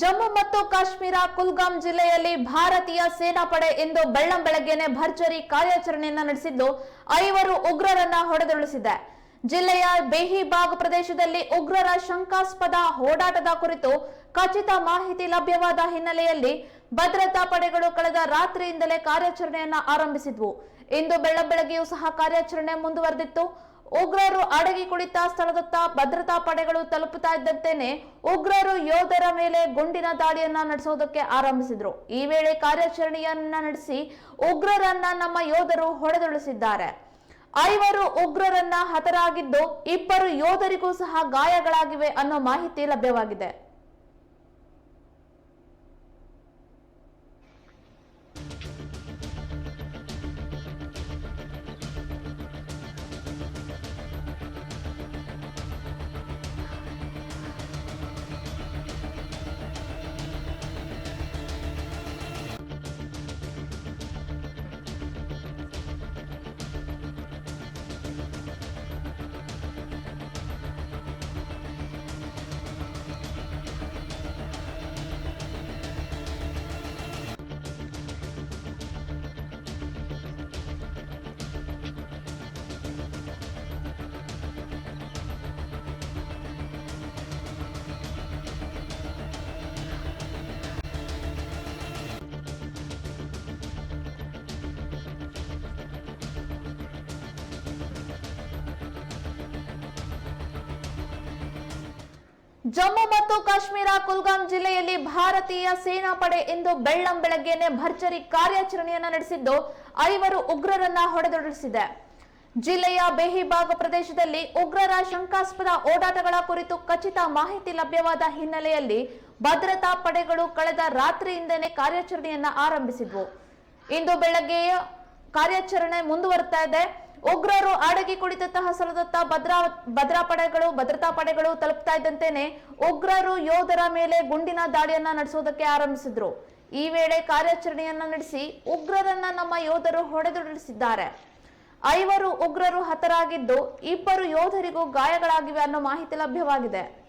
ಜಮ್ಮು ಮತ್ತು ಕಾಶ್ಮೀರ ಕುಲ್ಗಾಮ್ ಜಿಲ್ಲೆಯಲ್ಲಿ ಭಾರತೀಯ ಸೇನಾಪಡೆ ಇಂದು ಬೆಳ್ಳಂ ಬೆಳಗ್ಗೆನೆ ಭರ್ಜರಿ ಕಾರ್ಯಾಚರಣೆಯನ್ನ ನಡೆಸಿದ್ದು ಐವರು ಉಗ್ರರನ್ನ ಹೊಡೆದುರುಳಿಸಿದೆ. ಜಿಲ್ಲೆಯ ಬೇಹಿಬಾಗ್ ಪ್ರದೇಶದಲ್ಲಿ ಉಗ್ರರ ಶಂಕಾಸ್ಪದ ಓಡಾಟದ ಕುರಿತು ಖಚಿತ ಮಾಹಿತಿ ಲಭ್ಯವಾದ ಹಿನ್ನೆಲೆಯಲ್ಲಿ ಭದ್ರತಾ ಪಡೆಗಳು ಕಳೆದ ರಾತ್ರಿಯಿಂದಲೇ ಕಾರ್ಯಾಚರಣೆಯನ್ನ ಆರಂಭಿಸಿದ್ವು. ಇಂದು ಬೆಳ್ಳಂಬೆಳಗ್ಗೆಯೂ ಸಹ ಕಾರ್ಯಾಚರಣೆ ಮುಂದುವರೆದಿತ್ತು. ಉಗ್ರರು ಅಡಗಿ ಕುಳಿತ ಸ್ಥಳದತ್ತ ಭದ್ರತಾ ಪಡೆಗಳು ತಲುಪುತ್ತಾ ಇದ್ದಂತೆಯೇ ಉಗ್ರರು ಯೋಧರ ಮೇಲೆ ಗುಂಡಿನ ದಾಳಿಯನ್ನ ನಡೆಸೋದಕ್ಕೆ ಆರಂಭಿಸಿದ್ರು. ಈ ವೇಳೆ ಕಾರ್ಯಾಚರಣೆಯನ್ನ ನಡೆಸಿ ಉಗ್ರರನ್ನ ನಮ್ಮ ಯೋಧರು ಹೊಡೆದುಳಿಸಿದ್ದಾರೆ ಐವರು ಉಗ್ರರನ್ನ ಹತರಾಗಿದ್ದು ಇಬ್ಬರು ಯೋಧರಿಗೂ ಸಹ ಗಾಯಗಳಾಗಿವೆ ಅನ್ನೋ ಮಾಹಿತಿ ಲಭ್ಯವಾಗಿದೆ. ಜಮ್ಮು ಮತ್ತು ಕಾಶ್ಮೀರ ಕುಲ್ಗಾಮ್ ಜಿಲ್ಲೆಯಲ್ಲಿ ಭಾರತೀಯ ಸೇನಾಪಡೆ ಇಂದು ಬೆಳ್ಳಂ ಬೆಳಗ್ಗೆನೆ ಭರ್ಜರಿ ಕಾರ್ಯಾಚರಣೆಯನ್ನು ನಡೆಸಿದ್ದು ಐವರು ಉಗ್ರರನ್ನ ಹೊಡೆದೊಡಿಸಿದೆ ಜಿಲ್ಲೆಯ ಬೇಹಿಬಾಗ್ ಪ್ರದೇಶದಲ್ಲಿ ಉಗ್ರರ ಶಂಕಾಸ್ಪದ ಓಡಾಟಗಳ ಕುರಿತು ಖಚಿತ ಮಾಹಿತಿ ಲಭ್ಯವಾದ ಹಿನ್ನೆಲೆಯಲ್ಲಿ ಭದ್ರತಾ ಪಡೆಗಳು ಕಳೆದ ರಾತ್ರಿಯಿಂದಲೇ ಕಾರ್ಯಾಚರಣೆಯನ್ನ ಆರಂಭಿಸಿದ್ವು. ಇಂದು ಬೆಳಗ್ಗೆಯ ಕಾರ್ಯಾಚರಣೆ ಮುಂದುವರಿತಾ ಇದೆ ಉಗ್ರರು ಅಡಗಿ ಕುಳಿತಂತಹ ಸ್ಥಳದತ್ತ ಭದ್ರಾ ಭದ್ರಾ ಪಡೆಗಳು, ಭದ್ರತಾ ಪಡೆಗಳು ತಲುಪ್ತಾ ಇದ್ದಂತೆಯೇ ಉಗ್ರರು ಯೋಧರ ಮೇಲೆ ಗುಂಡಿನ ದಾಳಿಯನ್ನ ನಡೆಸೋದಕ್ಕೆ ಆರಂಭಿಸಿದ್ರು. ಈ ವೇಳೆ ಕಾರ್ಯಾಚರಣೆಯನ್ನ ನಡೆಸಿ ಉಗ್ರರನ್ನ ನಮ್ಮ ಯೋಧರು ಹೊಡೆದುರುಳಿಸಿದ್ದಾರೆ. ಐವರು ಉಗ್ರರು ಹತರಾಗಿದ್ದು ಇಬ್ಬರು ಯೋಧರಿಗೂ ಗಾಯಗಳಾಗಿವೆ ಅನ್ನೋ ಮಾಹಿತಿ ಲಭ್ಯವಾಗಿದೆ.